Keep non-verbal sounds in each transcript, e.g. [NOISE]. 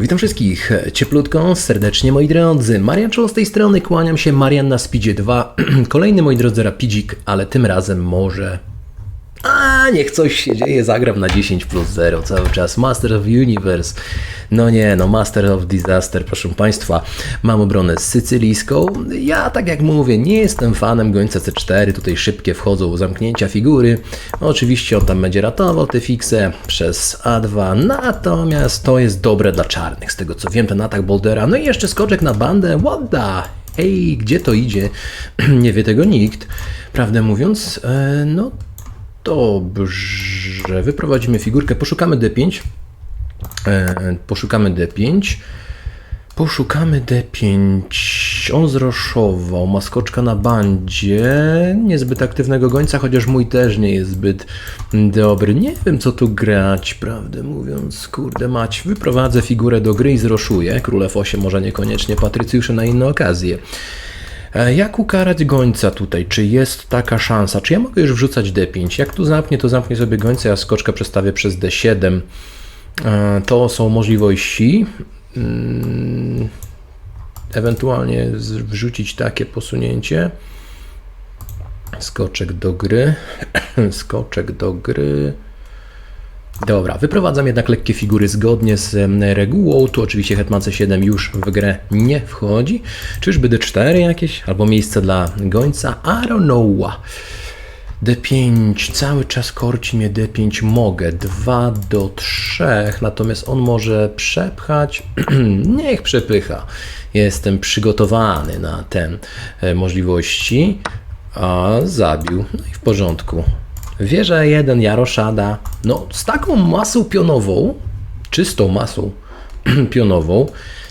Witam wszystkich cieplutko, serdecznie moi drodzy. Marian Czolo z tej strony, kłaniam się. Marian na Speedzie 2. [CLEARS THROAT] Kolejny moi drodzy rapidzik, ale tym razem może... A, niech coś się dzieje, zagram na 10 plus 0 cały czas. Master of Universe. No nie, no Master of Disaster, proszę Państwa. Mam obronę sycylijską. Ja, tak jak mówię, nie jestem fanem gońca C4. Tutaj szybkie wchodzą zamknięcia figury. Oczywiście on tam będzie ratował te fikse przez A2. Natomiast to jest dobre dla czarnych, z tego co wiem, ten atak Boldera. No i jeszcze skoczek na bandę. What the... Hej, gdzie to idzie? [CLEARS THROAT] nie wie tego nikt. Prawdę mówiąc, e, no Dobrze, wyprowadzimy figurkę, poszukamy D5. E, poszukamy D5. Poszukamy D5. On zroszował, ma skoczka na bandzie. Niezbyt aktywnego gońca, chociaż mój też nie jest zbyt dobry. Nie wiem, co tu grać, prawdę mówiąc. Kurde mać, wyprowadzę figurę do gry i zroszuję. Królew 8 może niekoniecznie, Patrycjusze na inne okazje. E, Jak ukarać gońca tutaj? Czy jest taka szansa? Czy ja mogę już wrzucać D5? Jak tu zamknie, to zamknie sobie gońca, ja skoczkę przestawię przez D7. E, To są możliwości. Mm, Ewentualnie wrzucić takie posunięcie. Skoczek do gry. [CLEARS THROAT] Skoczek do gry. Dobra, wyprowadzam jednak lekkie figury zgodnie z regułą. Tu oczywiście Hetman C7 już w grę nie wchodzi. Czyżby D4 jakieś? Albo miejsce dla gońca? I don't know. D5, cały czas korci mnie D5, mogę 2 do 3, natomiast on może przepchać, [CLEARS THROAT] niech przepycha. Jestem przygotowany na te możliwości, a zabił, no i w porządku. Wieża 1, Jaroszada, no z taką masą pionową, czystą masą [CLEARS THROAT] pionową,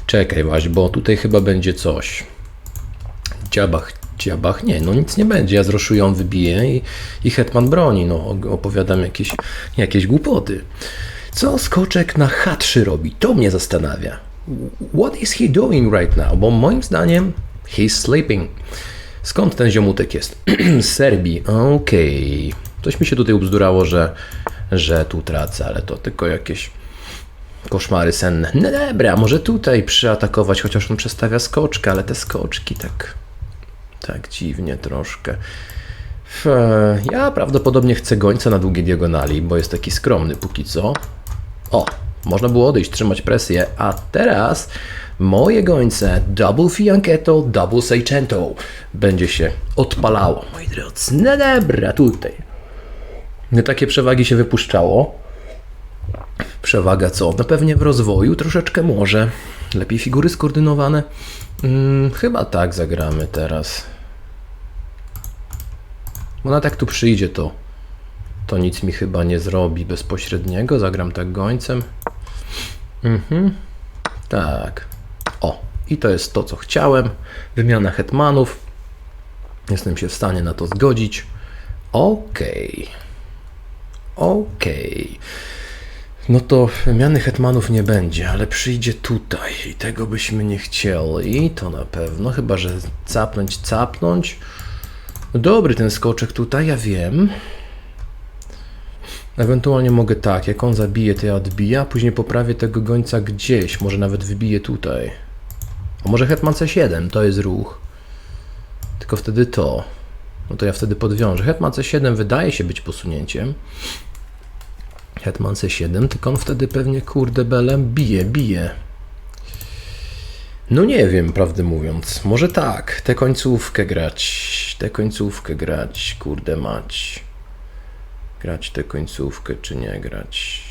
czekaj właśnie, bo tutaj chyba będzie coś. Dziabach, dziabach, nie, no nic nie będzie. Ja z Roszują wybiję i, i Hetman broni. No, opowiadam jakieś, jakieś głupoty. Co skoczek na H3 robi? To mnie zastanawia. What is he doing right now? Bo moim zdaniem he's sleeping. Skąd ten ziomutek jest? [CLEARS THROAT] Z Serbii. Okej. Coś mi się tutaj ubzdurało, że, że tu tracę, ale to tylko jakieś koszmary senne. No dobra, może tutaj przyatakować, chociaż on przestawia skoczkę, ale te skoczki tak tak dziwnie troszkę. Ja prawdopodobnie chcę gońca na długiej diagonali, bo jest taki skromny póki co. O, można było odejść, trzymać presję, a teraz moje gońce double fianchetto, double seicento będzie się odpalało, moi drodzy. No dobra, tutaj. Takie przewagi się wypuszczało. Przewaga co? No pewnie w rozwoju troszeczkę może. Lepiej figury skoordynowane? Mm, chyba tak zagramy teraz. Bo na tak tu przyjdzie to. To nic mi chyba nie zrobi bezpośredniego. Zagram tak gońcem. Mhm. Tak. O, i to jest to, co chciałem. Wymiana hetmanów. Jestem się w stanie na to zgodzić. Okej. Okej. No to wymiany hetmanów nie będzie, ale przyjdzie tutaj i tego byśmy nie chcieli, to na pewno, chyba że capnąć, capnąć. Dobry ten skoczek tutaj, ja wiem. Ewentualnie mogę tak, jak on zabije, to ja odbiję, a później poprawię tego gońca gdzieś, może nawet wybiję tutaj. A może hetman C7, to jest ruch. Tylko wtedy to. No to ja wtedy podwiążę. Hetman C7 wydaje się być posunięciem. Hetman C7, tylko on wtedy pewnie kurde belem bije, bije. No nie wiem, prawdę mówiąc. Może tak, tę końcówkę grać, tę końcówkę grać, kurde mać. Grać tę końcówkę, czy nie grać?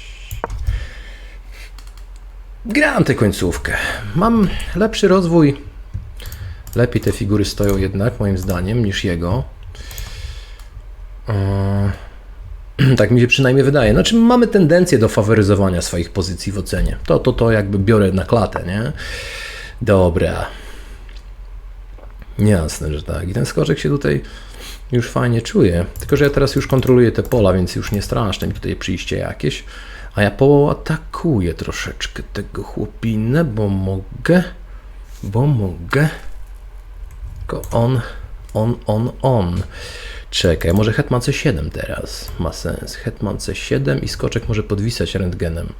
Gram tę końcówkę. Mam lepszy rozwój. Lepiej te figury stoją jednak, moim zdaniem, niż jego. Eee, [CLEARS THROAT] tak mi się przynajmniej wydaje. Znaczy, mamy tendencję do faworyzowania swoich pozycji w ocenie. To, to, to jakby biorę na klatę, nie? Dobra. Jasne, że tak. I ten skoczek się tutaj już fajnie czuje. Tylko, że ja teraz już kontroluję te pola, więc już nie straszne mi tutaj przyjście jakieś. A ja poatakuję troszeczkę tego chłopinę, bo mogę. Bo mogę. Tylko on, on, on, on. Czekaj, może Hetman C7 teraz ma sens. Hetman C7 i skoczek może podwisać rentgenem.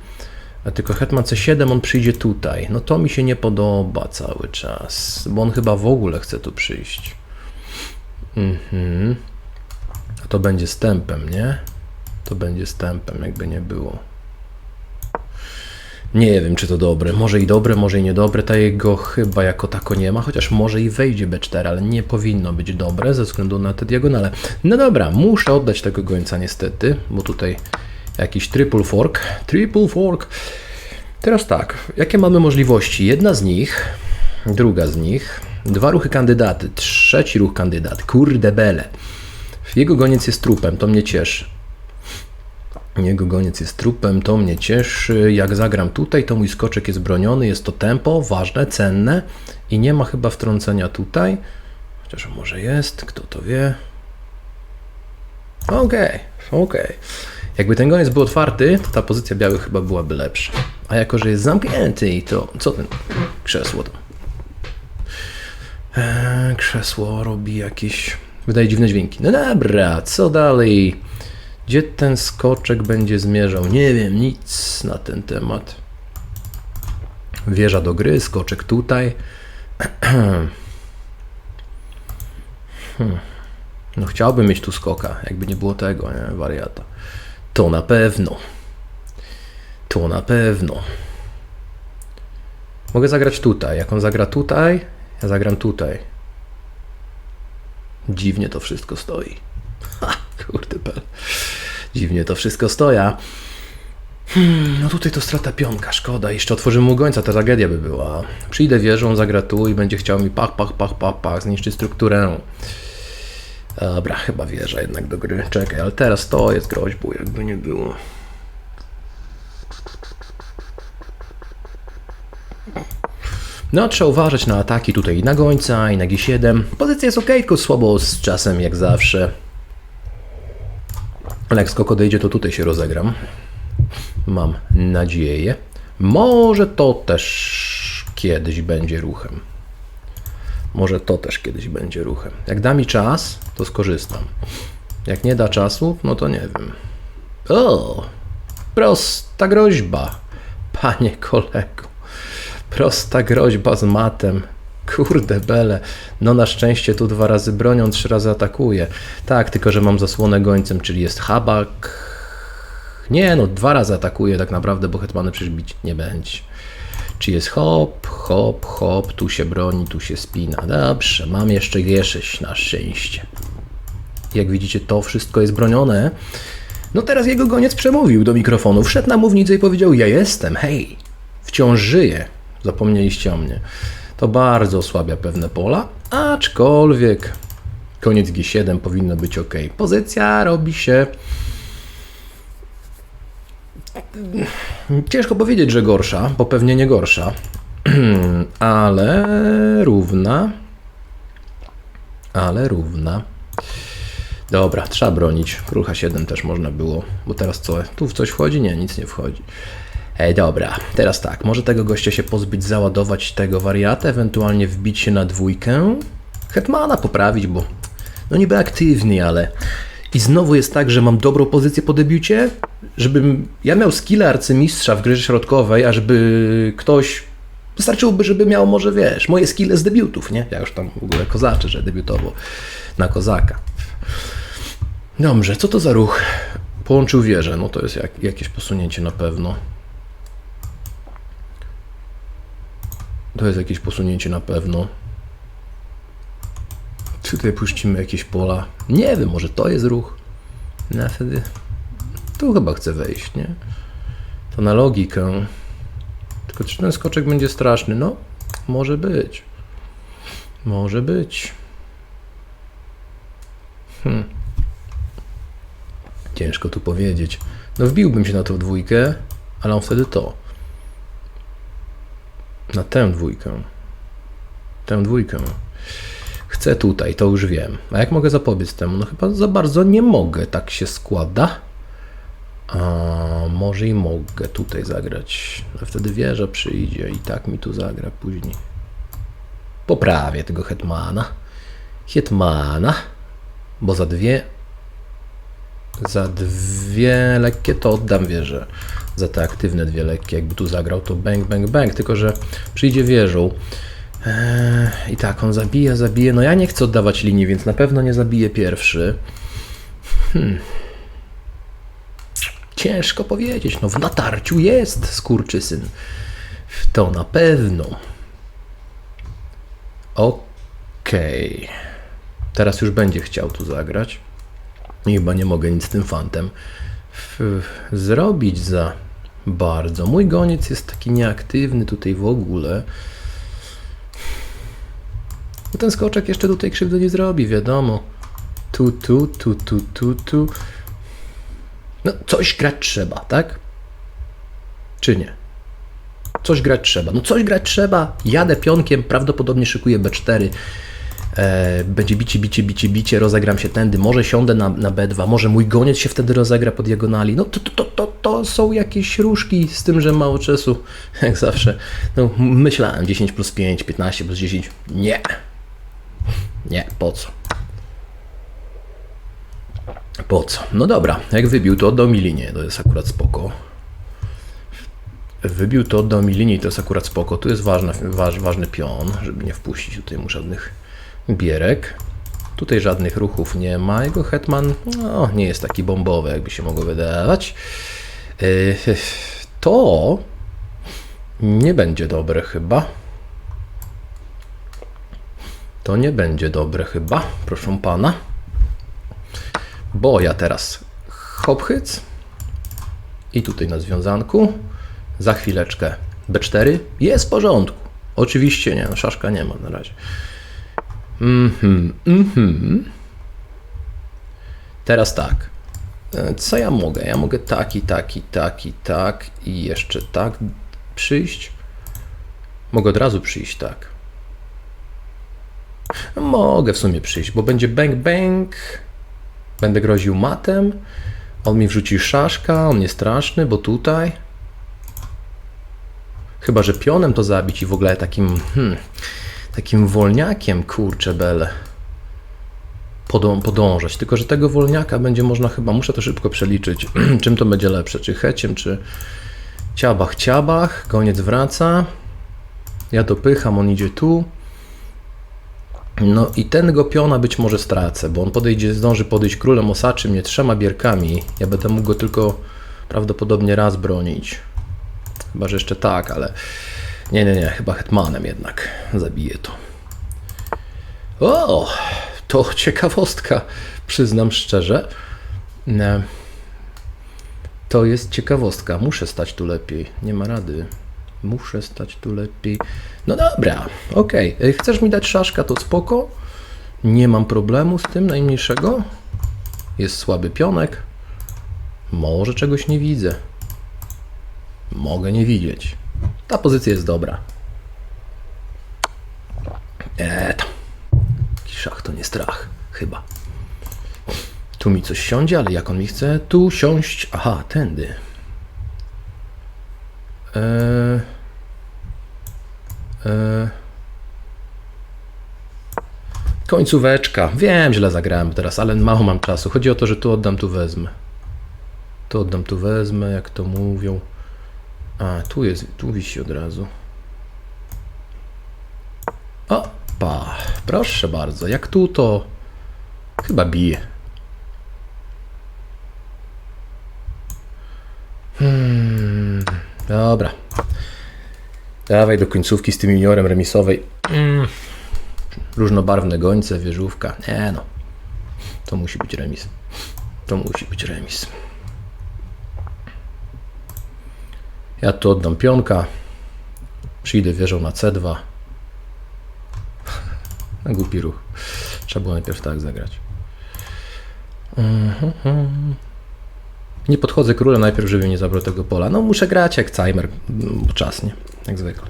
A tylko hetman C7 on przyjdzie tutaj. No to mi się nie podoba cały czas, bo on chyba w ogóle chce tu przyjść. Mhm. A to będzie stępem, nie? To będzie stępem, jakby nie było. Nie wiem, czy to dobre. Może i dobre, może i niedobre. Ta jego chyba jako tako nie ma, chociaż może i wejdzie B4, ale nie powinno być dobre ze względu na te diagonale. No dobra, muszę oddać tego gońca niestety, bo tutaj jakiś triple fork. Triple fork. Teraz tak, jakie mamy możliwości? Jedna z nich, druga z nich, dwa ruchy kandydaty, trzeci ruch kandydat. Kurde bele. Jego goniec jest trupem, to mnie cieszy. Jego goniec jest trupem, to mnie cieszy. Jak zagram tutaj, to mój skoczek jest broniony, jest to tempo, ważne, cenne i nie ma chyba wtrącenia tutaj. Chociaż może jest, kto to wie. Okej, okej. Jakby ten goniec był otwarty, to ta pozycja białych chyba byłaby lepsza. A jako, że jest zamknięty, to co ten krzesło tam? Eee, krzesło robi jakieś. Wydaje dziwne dźwięki. No dobra, co dalej? Gdzie ten skoczek będzie zmierzał? Nie wiem nic na ten temat. Wieża do gry, skoczek tutaj. Hmm. [CLEARS THROAT] No chciałbym mieć tu skoka, jakby nie było tego, nie? Wariata. To na pewno. To na pewno. Mogę zagrać tutaj. Jak on zagra tutaj, ja zagram tutaj. Dziwnie to wszystko stoi. [LAUGHS] Ha, kurde. Dziwnie to wszystko stoja. Hmm, no tutaj to strata pionka, szkoda. Jeszcze otworzymy mu gońca, to tragedia by była. Przyjdę wieżą, zagra tu i będzie chciał mi pach, pach, pach, pach, pach, zniszczyć strukturę. Dobra, chyba wieża jednak do gry. Czekaj, ale teraz to jest groźbą, jakby nie było. No, trzeba uważać na ataki tutaj i na gońca, i na G7. Pozycja jest ok, tylko słabo z czasem, jak zawsze. Ale jak skok odejdzie, to tutaj się rozegram. Mam nadzieję. Może to też kiedyś będzie ruchem. Może to też kiedyś będzie ruchem. Jak da mi czas, to skorzystam. Jak nie da czasu, no to nie wiem. O, prosta groźba, panie kolego. Prosta groźba z matem. Kurde bele. No na szczęście tu dwa razy bronią, trzy razy atakuje. Tak, tylko że mam zasłonę gońcem, czyli jest habak. Nie, no dwa razy atakuje tak naprawdę, bo hetmany przecież bić nie będzie. Czy jest hop, hop, hop, tu się broni, tu się spina. Dobrze, mam jeszcze G6 na szczęście. Jak widzicie, to wszystko jest bronione. No teraz jego goniec przemówił do mikrofonu, wszedł na mównicę i powiedział: Ja jestem, hej, wciąż żyję. Zapomnieliście o mnie. To bardzo osłabia pewne pola, aczkolwiek koniec G7 powinno być ok. Pozycja robi się. Ciężko powiedzieć, że gorsza, bo pewnie nie gorsza, [CLEARS THROAT] ale równa. Ale równa. Dobra, trzeba bronić. Król H7 też można było, bo teraz co? Tu w coś wchodzi? Nie, nic nie wchodzi. Ej, dobra, teraz tak, może tego gościa się pozbyć, załadować tego wariata, ewentualnie wbić się na dwójkę. Hetmana poprawić, bo no niby aktywny, ale... I znowu jest tak, że mam dobrą pozycję po debiucie, żebym ja miał skillę arcymistrza w grze środkowej, a żeby ktoś... Wystarczyłoby, żeby miał może, wiesz, moje skille z debiutów, nie? Ja już tam w ogóle kozaczę, że debiutował na kozaka. Dobrze, co to za ruch? Połączył wieżę, no to jest jak, jakieś posunięcie na pewno. To jest jakieś posunięcie na pewno. Tutaj puścimy jakieś pola? Nie wiem, może to jest ruch. No wtedy tu chyba chcę wejść, nie? To na logikę. Tylko czy ten skoczek będzie straszny? No, może być. Może być. Hmm. Ciężko tu powiedzieć. No wbiłbym się na tą dwójkę, ale on wtedy to. Na tę dwójkę. Tę dwójkę. Chcę tutaj, to już wiem. A jak mogę zapobiec temu? No chyba za bardzo nie mogę, tak się składa. A może i mogę tutaj zagrać. A wtedy wieża przyjdzie i tak mi tu zagra później. Poprawię tego hetmana. Hetmana. Bo za dwie. Za dwie lekkie to oddam wieżę. Za te aktywne dwie lekkie. Jakby tu zagrał, to bang, bang, bang. Tylko, że przyjdzie wieżą. Eee, I tak, on zabije, zabije. No ja nie chcę oddawać linii, więc na pewno nie zabije pierwszy. Hmm. Ciężko powiedzieć. No w natarciu jest skurczysyn. To na pewno. Okej. Teraz już będzie chciał tu zagrać. Chyba nie mogę nic z tym fantem zrobić za bardzo. Mój goniec jest taki nieaktywny tutaj w ogóle. No ten skoczek jeszcze tutaj krzywdy nie zrobi, wiadomo. Tu, tu, tu, tu, tu, tu. No, coś grać trzeba, tak? Czy nie? Coś grać trzeba. No coś grać trzeba. Jadę pionkiem, prawdopodobnie szykuję B4. E, będzie bicie, bicie, bicie, bicie, rozegram się tędy, może siądę na, na B2, może mój goniec się wtedy rozegra po diagonali. No to, to, to, to, są jakieś różki z tym, że mało czasu, [LAUGHS] jak zawsze. No, myślałem 10 plus 5, 15 plus 10. Nie. Nie, po co? Po co? No dobra, jak wybił, to oddał mi linię, to jest akurat spoko. Wybił to, oddał mi linię i to jest akurat spoko. Tu jest ważny, waż, ważny pion, żeby nie wpuścić tutaj mu żadnych bierek. Tutaj żadnych ruchów nie ma. Jego hetman no, nie jest taki bombowy, jakby się mogło wydawać. Yy, To nie będzie dobre chyba. To nie będzie dobre chyba, proszę pana. Bo ja teraz hophyc i tutaj na związanku. Za chwileczkę B4 jest w porządku. Oczywiście nie, no szaszka nie ma na razie. Mhm, mhm. Teraz tak. E, Co ja mogę? Ja mogę tak i tak i tak i tak i jeszcze tak przyjść. Mogę od razu przyjść tak. Mogę w sumie przyjść, bo będzie bang bang. Będę groził matem. On mi wrzuci szaszka, on nie straszny, bo tutaj. Chyba, że pionem to zabić i w ogóle takim, hmm, takim wolniakiem, kurczę bele, podą, podążać. Tylko, że tego wolniaka będzie można chyba, muszę to szybko przeliczyć, [CLEARS THROAT] czym to będzie lepsze, czy heciem, czy ciabach, ciabach, koniec wraca, ja dopycham, on idzie tu, no i ten go piona być może stracę, bo on podejdzie, zdąży podejść królem osaczym, nie trzema bierkami, ja będę mógł go tylko prawdopodobnie raz bronić. Chyba, że jeszcze tak, ale nie, nie, nie, chyba hetmanem jednak zabiję to. O, to ciekawostka, przyznam szczerze. Ne. To jest ciekawostka, muszę stać tu lepiej, nie ma rady. Muszę stać tu lepiej. No dobra, okej. Okay. Chcesz mi dać szaszka, to spoko. Nie mam problemu z tym najmniejszego. Jest słaby pionek. Może czegoś nie widzę. Mogę nie widzieć. Ta pozycja jest dobra. Eee, tam. Szach to nie strach, chyba. Tu mi coś siądzie, ale jak on mi chce tu siąść? Aha, tędy. Eee. Końcóweczka. Wiem, źle zagrałem teraz, ale mało mam czasu. Chodzi o to, że tu oddam, tu wezmę. Tu oddam, tu wezmę, jak to mówią. A, tu jest, tu wisi od razu. Opa, proszę bardzo. Jak tu to chyba bije. Hmm, dobra. Dawaj do końcówki z tym juniorem remisowej. Mm. Różnobarwne gońce, wieżówka. Nie no. To musi być remis. To musi być remis. Ja tu oddam pionka. Przyjdę wieżą na C2. Na głupi ruch. Trzeba było najpierw tak zagrać. Mhm. Nie podchodzę królem najpierw, żeby nie zabrał tego pola. No muszę grać jak Cajmer, bo czas nie, jak zwykle.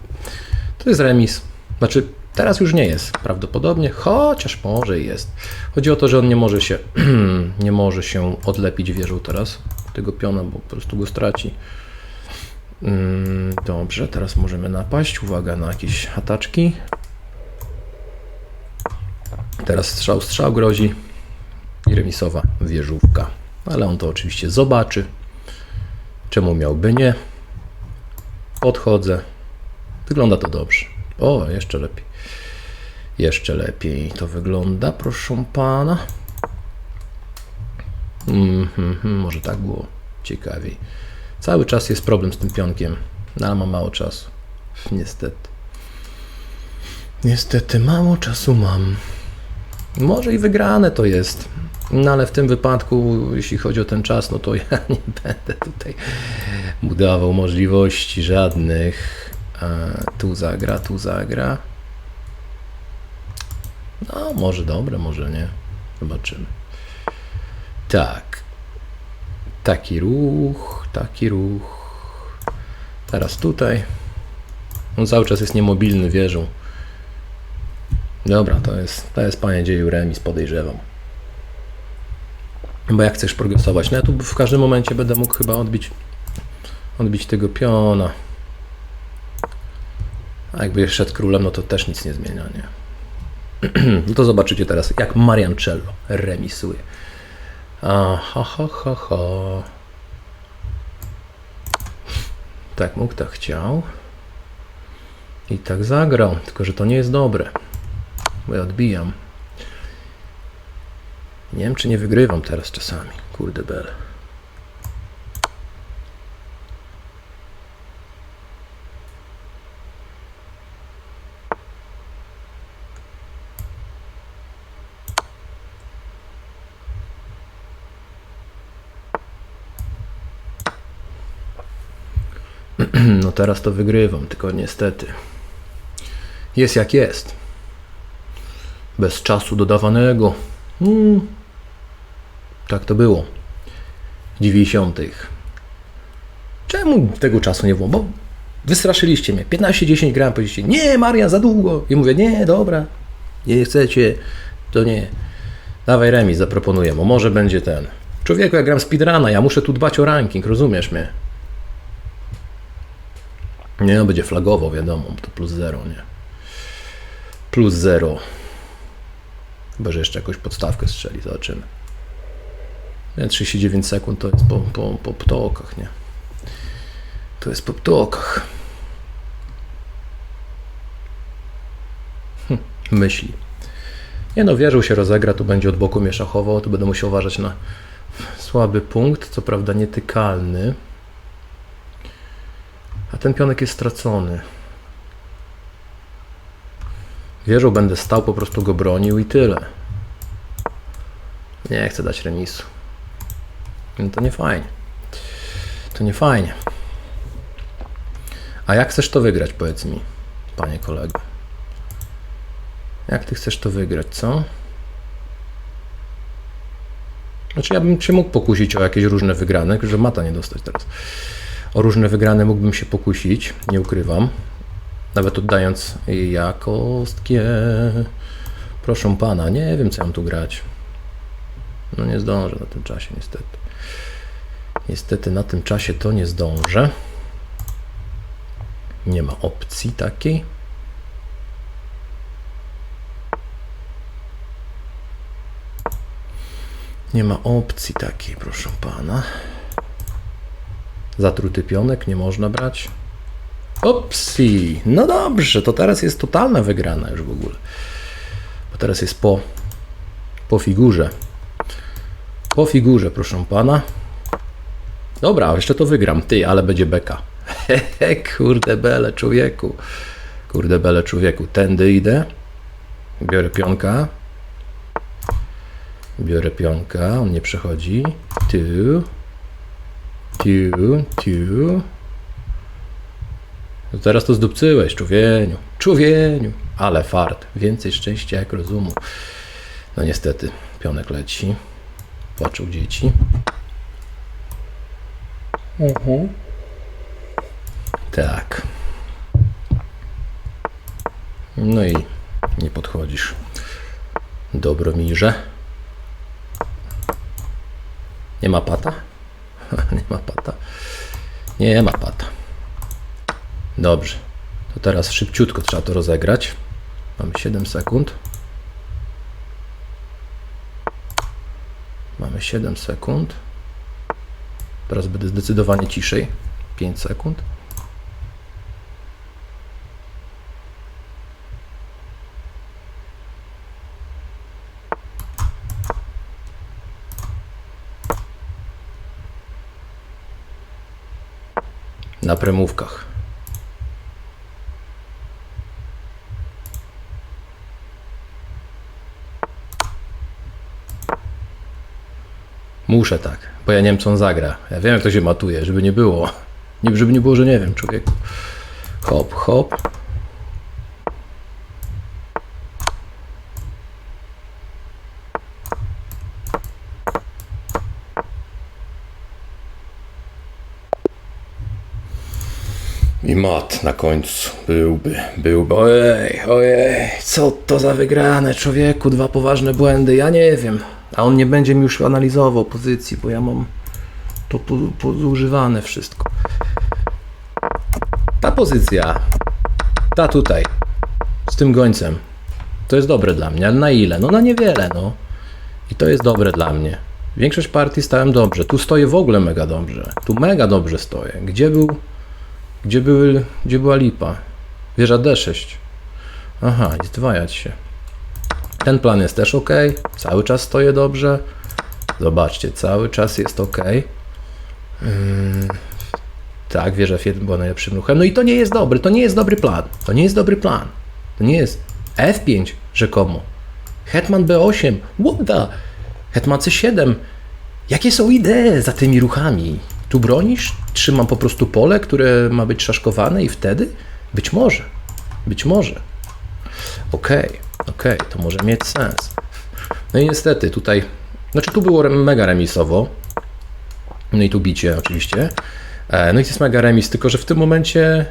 To jest remis. Znaczy, teraz już nie jest prawdopodobnie, chociaż może jest. Chodzi o to, że on nie może się, [CLEARS THROAT] nie może się odlepić wieżą teraz tego piona, bo po prostu go straci. Mm, Dobrze, teraz możemy napaść. Uwaga na jakieś ataczki. Teraz strzał, strzał grozi i remisowa wieżówka. Ale on to oczywiście zobaczy Czemu miałby nie? Podchodzę. Wygląda to dobrze. O, jeszcze lepiej. Jeszcze lepiej to wygląda, proszę pana. Mhm, może tak było ciekawiej. Cały czas jest problem z tym pionkiem, no ale mam mało czasu. Niestety. Niestety mało czasu mam. Może i wygrane to jest. No ale w tym wypadku, jeśli chodzi o ten czas, no to ja [LAUGHS] nie będę tutaj budował możliwości żadnych. Tu zagra, tu zagra. No, może dobre, może nie. Zobaczymy. Tak. Taki ruch, taki ruch. Teraz tutaj. On cały czas jest niemobilny wieżą. Dobra, to jest, to jest panie dzieju remis, podejrzewam. Bo jak chcesz progresować? No ja tu w każdym momencie będę mógł chyba odbić, odbić tego piona. A jakby szedł królem, no to też nic nie zmienia, nie? [CLEARS THROAT] No to zobaczycie teraz, jak Mariancello remisuje. Aha, ha, ha, ha. Tak mógł, tak chciał. I tak zagrał, tylko że to nie jest dobre. Bo ja odbijam. Nie wiem, czy nie wygrywam teraz czasami. Kurde bel. [CLEARS THROAT] No teraz to wygrywam, tylko niestety. Jest jak jest. Bez czasu dodawanego. Hmm. Tak to było. W 90. Czemu tego czasu nie było? Bo wystraszyliście mnie. 15-10 gram, powiedzieliście, nie Marian, za długo. I mówię, nie, dobra, nie chcecie, to nie. Dawaj remis, zaproponuję mu. Może będzie ten. Człowieku, ja gram speedruna, ja muszę tu dbać o ranking, rozumiesz mnie? Nie, no będzie flagowo, wiadomo, to plus zero, nie? Plus zero. Chyba, że jeszcze jakąś podstawkę strzeli, zobaczymy. Nie, 39 sekund to jest po, po, po ptokach, nie? To jest po ptokach. Hm, myśli. Nie no, wierzył się rozegra, tu będzie od boku mnie szachował, tu będę musiał uważać na słaby punkt, co prawda nietykalny. A ten pionek jest stracony. Wieżą będę stał, po prostu go bronił i tyle. Nie chcę dać remisu. No to nie fajnie. To nie fajnie. A jak chcesz to wygrać, powiedz mi, panie kolego? Jak ty chcesz to wygrać, co? Znaczy ja bym się mógł pokusić o jakieś różne wygrane, że mata nie dostać teraz. O różne wygrane mógłbym się pokusić, nie ukrywam. Nawet oddając jakostkę. Proszę pana, nie wiem co mam tu grać. No nie zdążę na tym czasie, niestety. Niestety na tym czasie to nie zdążę. Nie ma opcji takiej. Nie ma opcji takiej, proszę pana. Zatruty pionek nie można brać. Opsi. No dobrze, to teraz jest totalna wygrana już w ogóle. Bo teraz jest po, po figurze. Po figurze, proszę pana. Dobra, jeszcze to wygram. Ty, ale będzie beka. Hehe, [LAUGHS] kurde bele, człowieku. Kurde bele, człowieku. Tędy idę. Biorę pionka. Biorę pionka, on nie przechodzi. Tu. Tu, tu. No teraz to zdupcyłeś, człowieniu. Człowieniu. Ale fart. Więcej szczęścia jak rozumu. No niestety, pionek leci. Płaczą dzieci. Tak. No i nie podchodzisz. Dobromirze. Nie ma pata? [LAUGHS] nie ma pata. Nie ma pata. Dobrze. To teraz szybciutko trzeba to rozegrać. Mamy 7 sekund. Mamy 7 sekund. Teraz będę zdecydowanie ciszej. 5 sekund. Na premówkach. Muszę tak, bo ja nie wiem, co on zagra. Ja wiem, jak to się matuje, żeby nie było. Nie, żeby nie było, że nie wiem, człowieku. Hop, hop. Mat na końcu byłby, byłby. Ojej, ojej, co to za wygrane, człowieku, dwa poważne błędy, ja nie wiem. A on nie będzie mi już analizował pozycji, bo ja mam to po- pozużywane wszystko. Ta pozycja, ta tutaj, z tym gońcem, to jest dobre dla mnie, ale na ile? No na niewiele, no. I to jest dobre dla mnie. Większość partii stałem dobrze. Tu stoję w ogóle mega dobrze. Tu mega dobrze stoję. Gdzie był gdzie, były, gdzie była lipa? Wieża D6. Aha, i zdwajać się. Ten plan jest też ok. Cały czas stoję dobrze. Zobaczcie, cały czas jest ok. Tak, wieża F1 była najlepszym ruchem. No i to nie jest dobry, to nie jest dobry plan. To nie jest dobry plan. To nie jest F5 rzekomo. Hetman B8. What the? Hetman C7. Jakie są idee za tymi ruchami? Tu bronisz? Trzymam po prostu pole, które ma być szaszkowane i wtedy? Być może. Być może. Okej, okej, to może mieć sens. No i niestety tutaj, znaczy tu było mega remisowo. No i tu bicie oczywiście. E, No i to jest mega remis, tylko że w tym momencie,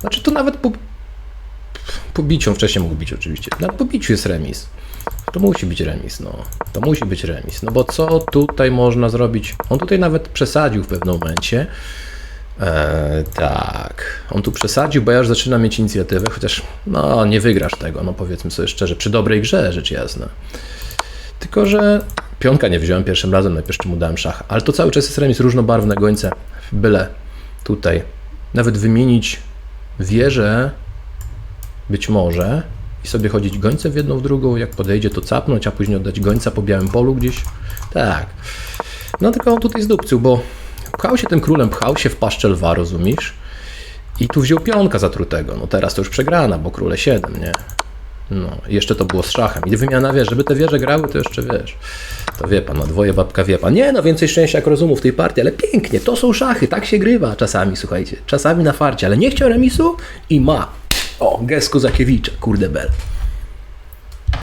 znaczy to nawet po, po biciu, wcześniej mógł bić oczywiście, nawet po biciu jest remis. To musi być remis, no. To musi być remis, no bo co tutaj można zrobić? On tutaj nawet przesadził w pewnym momencie. E, tak, on tu przesadził, bo ja już zaczynam mieć inicjatywę, chociaż no nie wygrasz tego, no powiedzmy sobie szczerze, przy dobrej grze, rzecz jasna. Tylko, że pionka nie wziąłem pierwszym razem, najpierw czemu dałem szach, ale to cały czas jest remis różnobarwne gońce, byle tutaj nawet wymienić wieżę być może i sobie chodzić gońcem w jedną w drugą, jak podejdzie to capnąć, a później oddać gońca po białym polu gdzieś. Tak. No tylko on tutaj zdupcył, bo pchał się tym królem, pchał się w paszczę lwa, rozumiesz? I tu wziął pionka zatrutego. No teraz to już przegrana, bo króle 7, nie? No, jeszcze to było z szachem. I wymiana wiesz, żeby te wieże grały, to jeszcze wiesz. To wie pan, no dwoje babka wie pan. Nie, no więcej szczęścia jak rozumu w tej partii, ale pięknie, to są szachy, tak się grywa czasami, słuchajcie. Czasami na farcie, ale nie chciał remisu i ma. O, gest Kozakiewicza, kurde bel.